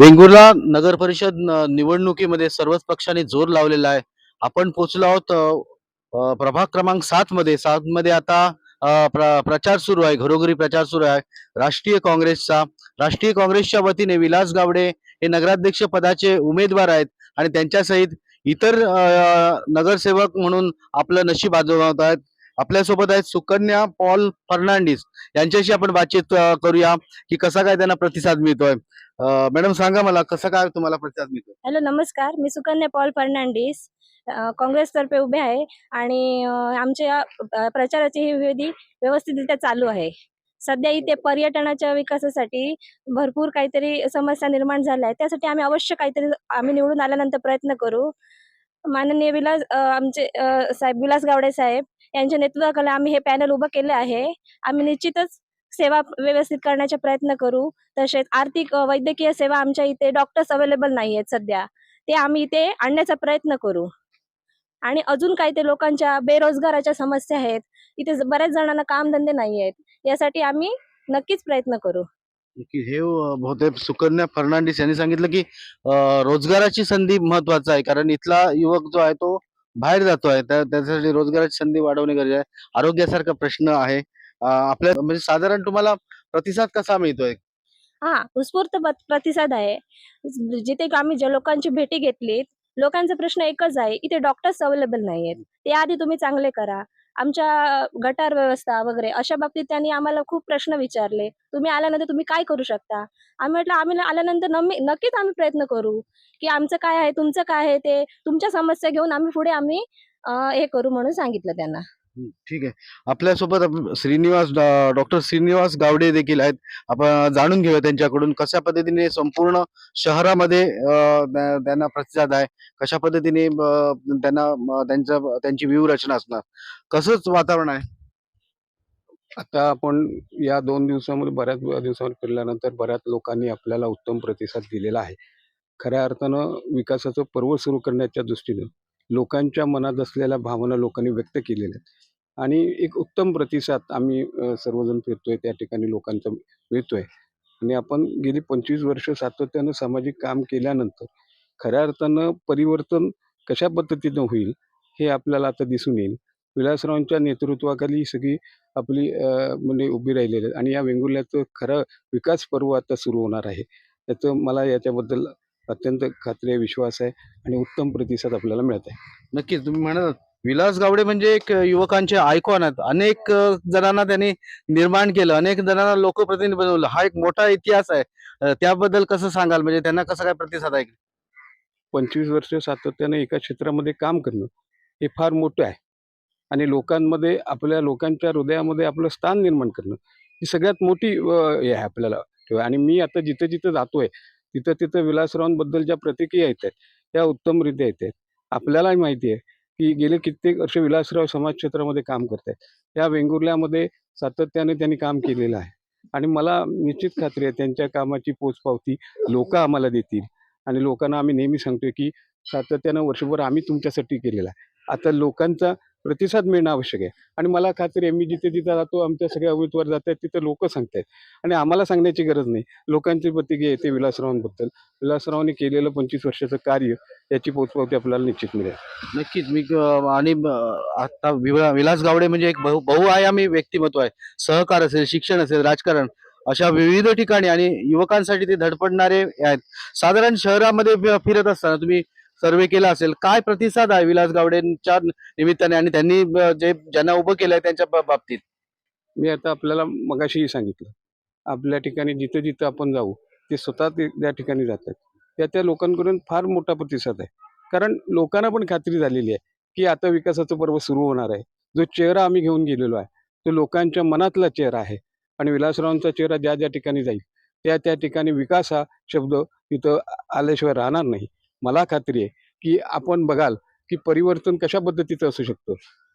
वेंगुर्ला नगर परिषद न- निवडणुकीमध्ये सर्वच पक्षाने जोर लावलेला आहे. आपण पोहोचलो आहोत प्रभाग क्रमांक सात मध्ये. सात मध्ये आता प्र- प्रचार सुरू आहे घरोघरी प्रचार सुरू आहे राष्ट्रीय काँग्रेसचा. राष्ट्रीय काँग्रेसच्या वतीने विलास गावडे हे नगराध्यक्ष पदाचे उमेदवार आहेत आणि त्यांच्यासहित इतर नगरसेवक म्हणून आपलं नशीब आजमावत आहेत. आपल्यासोबत आहेत सुकन्या पॉल फर्नांडिस. यांच्याशी आपण बातचीत करूया की कसा काय त्यांना प्रतिसाद मिळतोय. मॅडम सांगा मला कसं काय तुम्हाला प्रतिसाद मिळतो हॅलो नमस्कार. मी सुकन्या पॉल फर्नांडिस काँग्रेसतर्फे उभे आहे आणि आमच्या प्रचाराची ही विधी व्यवस्थितरित्या चालू आहे. सध्या इथे पर्यटनाच्या विकासासाठी भरपूर काहीतरी समस्या निर्माण झाल्या आहेत. त्यासाठी आम्ही अवश्य काहीतरी आम्ही निवडून आल्यानंतर प्रयत्न करू. माननीय विलास आमचे साहेब विलास गावडे साहेब यांच्या नेतृत्वाखाली आम्ही हे पॅनल उभं केलं आहे. आम्ही निश्चितच सेवा व्यवस्थित करण्याचा प्रयत्न करू. तसेच आर्थिक वैद्यकीय सेवा आमच्या इथे डॉक्टर्स अवेलेबल नाही आहेत सध्या. ते आम्ही इथे आणण्याचा प्रयत्न करू. आणि अजून काही ते लोकांच्या बेरोजगाराच्या समस्या आहेत. इथे बऱ्याच जणांना कामधंदे नाही आहेत यासाठी आम्ही नक्कीच प्रयत्न करू. की हे बहुतेक सुकन्या फर्नांडिस यांनी सांगितलं की रोजगाराची संधी महत्वाचं आहे. कारण इथला युवक जो आहे तो बाहेर जातो आहे. तर त्यासाठी रोजगाराची संधी वाढवणे गरजेचं आहे. आरोग्यासारखा प्रश्न आहे. आपल्या म्हणजे साधारण तुम्हाला प्रतिसाद कसा मिळतोय? हा उत्स्फूर्त प्रतिसाद आहे. जिथे आम्ही ज्या लोकांची भेटी घेतलीत लोकांचा प्रश्न एकच आहे इथे डॉक्टर्स अवेलेबल नाही आहेत ते आधी तुम्ही चांगले करा. आमच्या गटार व्यवस्था वगैरे अशा बाबतीत त्यांनी आम्हाला खूप प्रश्न विचारले. तुम्ही आल्यानंतर तुम्ही काय करू शकता? आम्ही म्हटलं आम्ही आल्यानंतर नक्कीच आम्ही प्रयत्न करू की आमचं काय आहे तुमचं काय आहे ते तुमच्या समस्या घेऊन आम्ही पुढे आम्ही हे करू म्हणून सांगितलं त्यांना. ठीक आहे. आपल्यासोबत श्रीनिवास डॉक्टर श्रीनिवास गावडे देखील आहेत. आपण जाणून घेऊया त्यांच्याकडून कशा पद्धतीने संपूर्ण शहरामध्ये त्यांना प्रतिसाद आहे. कशा पद्धतीने त्यांना म, त्यांच्या त्यांची व्यूहरचना असणार. कसंच वातावरण आहे? आता आपण या दोन दिवसामध्ये बऱ्याच दिवसावर फिरल्यानंतर बऱ्याच लोकांनी आपल्याला उत्तम प्रतिसाद दिलेला आहे. खऱ्या अर्थानं विकासाचं पर्व सुरू करण्याच्या दृष्टीनं लोकांच्या मनात असलेल्या भावना लोकांनी व्यक्त केलेल्या आहेत. आणि एक उत्तम प्रतिसाद आम्ही सर्वजण सर्वजण फिरतोय त्या ठिकाणी लोकांचा मिळतोय. आणि आपण गेली पंचवीस वर्ष सातत्यानं सामाजिक काम केल्यानंतर खऱ्या अर्थानं परिवर्तन कशा पद्धतीनं होईल हे आपल्याला आता दिसून येईल. विलासरावांच्या नेतृत्वाखाली सगळी आपली म्हणजे उभी राहिलेली आहे आणि या वेंगुर्ल्याचं खरं विकास पर्व आता सुरू होणार आहे. त्याचं मला याच्याबद्दल अत्यंत खात्री आहे विश्वास आहे आणि उत्तम प्रतिसाद आपल्याला मिळत आहे. नक्कीच तुम्ही म्हणत विलास गावडे म्हणजे एक युवकांचे आयकॉन आहेत. अनेक अ, जणांना त्यांनी निर्माण केलं अनेक जणांना लोकप्रतिनिधी बनवलं. हा एक मोठा इतिहास आहे. अ, त्याबद्दल कसं सांगाल? म्हणजे त्यांना कसा काय प्रतिसाद आहे? पंचवीस वर्ष सातत्यानं एका क्षेत्रामध्ये काम करणं हे फार मोठं आहे. आणि लोकांमध्ये आपल्या लोकांच्या हृदयामध्ये आपलं स्थान निर्माण करणं ही सगळ्यात मोठी अ, हे आहे आपल्याला. ठेवा आणि मी आता जिथं जिथं जातोय तिथं तिथं विलासरावांबद्दल ज्या प्रतिक्रिया येत आहेत त्या उत्तमरित्या येत आहेत. आपल्यालाही माहिती आहे की गेले कित्येक वर्ष विलासराव समाज क्षेत्रामध्ये काम करत आहेत. या वेंगुर्ल्यामध्ये सातत्याने त्यांनी काम केलेलं आहे. आणि मला निश्चित खात्री आहे त्यांच्या कामाची पोचपावती लोक आम्हाला देतील. आणि लोकांना आम्ही नेहमी सांगतोय की सातत्यानं वर्षभर आम्ही तुमच्यासाठी केलेला आहे. आता लोकांचा प्रतिसाद मिळणं आवश्यक आहे. आणि मला खात्री आहे मी जिथे जिथे जातो आमच्या सगळ्या उमेदवार जात आहेत तिथे लोक सांगतायत. आणि आम्हाला सांगण्याची गरज नाही. लोकांची प्रतिक्रिया येते विलासरावांबद्दल. विलासरावांनी केलेलं पंचवीस वर्षाचं कार्य याची पोचपावती आपल्याला निश्चित मिळेल. नक्कीच. मी आणि आता विलास गावडे म्हणजे एक बहु बहुआयामी व्यक्तिमत्व आहे. सहकार असेल शिक्षण असेल राजकारण अशा विविध ठिकाणी आणि युवकांसाठी ते धडपडणारे आहेत. साधारण शहरामध्ये फिरत असताना तुम्ही सर्वे केला असेल. काय प्रतिसाद आहे विलास गावडेंच्या निमित्ताने आणि त्यांनी जे ज्यांना उभं केलंय त्यांच्या बा- बाबतीत? मी आता आपल्याला मगाशीही सांगितलं. आपल्या ठिकाणी जिथं जिथं आपण जाऊ ते स्वतः ते त्या ठिकाणी जातात. त्या त्या लोकांकडून फार मोठा प्रतिसाद आहे. कारण लोकांना पण खात्री झालेली आहे की आता विकासाचं पर्व सुरू होणार आहे. जो चेहरा आम्ही घेऊन गेलेलो आहे तो लोकांच्या मनातला चेहरा आहे आणि विलासरावांचा चेहरा ज्या ज्या ठिकाणी जाईल त्या त्या ठिकाणी विकास हा शब्द तिथं आल्याशिवाय राहणार नाही. मला खात्री आहे की आपण बघाल की परिवर्तन कशा पद्धतीचं असू शकतं?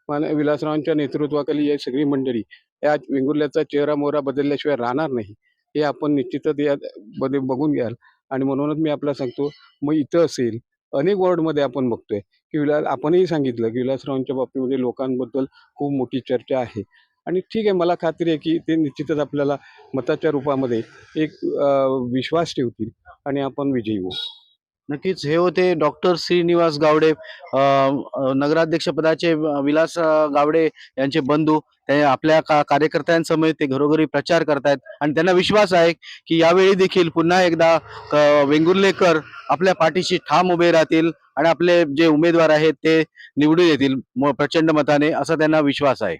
पण विलासरावांच्या नेतृत्वाखाली ही सगळी मंडळी या वेंगुर्ल्याचा चेहरा मोहरा बदलल्याशिवाय राहणार नाही हे आपण निश्चितच या बघून घ्याल. आणि म्हणूनच मी आपल्याला सांगतो मग इथं असेल अनेक वॉर्डमध्ये आपण बघतोय की विलास आपणही सांगितलं की विलासरावांच्या बाबतीमध्ये लोकांबद्दल खूप मोठी चर्चा आहे. आणि ठीक आहे मला खात्री आहे की ते निश्चितच आपल्याला मताच्या रूपामध्ये एक विश्वास ठेवतील आणि आपण विजयी होऊ. नक्कीच. हे होते डॉक्टर श्रीनिवास गावडे नगराध्यक्षपदाचे नगराध्यक्ष पदाचे विलास गावडे यांचे बंधू. ते आपल्या का कार्यकर्त्यांसमोर ते घरोघरी प्रचार करतायत. आणि त्यांना विश्वास आहे की यावेळी देखील पुन्हा एकदा वेंगुर्लेकर आपल्या पाठीशी ठाम उभे राहतील आणि आपले जे उमेदवार आहेत ते निवडून येतील म- प्रचंड मताने असा त्यांना विश्वास आहे.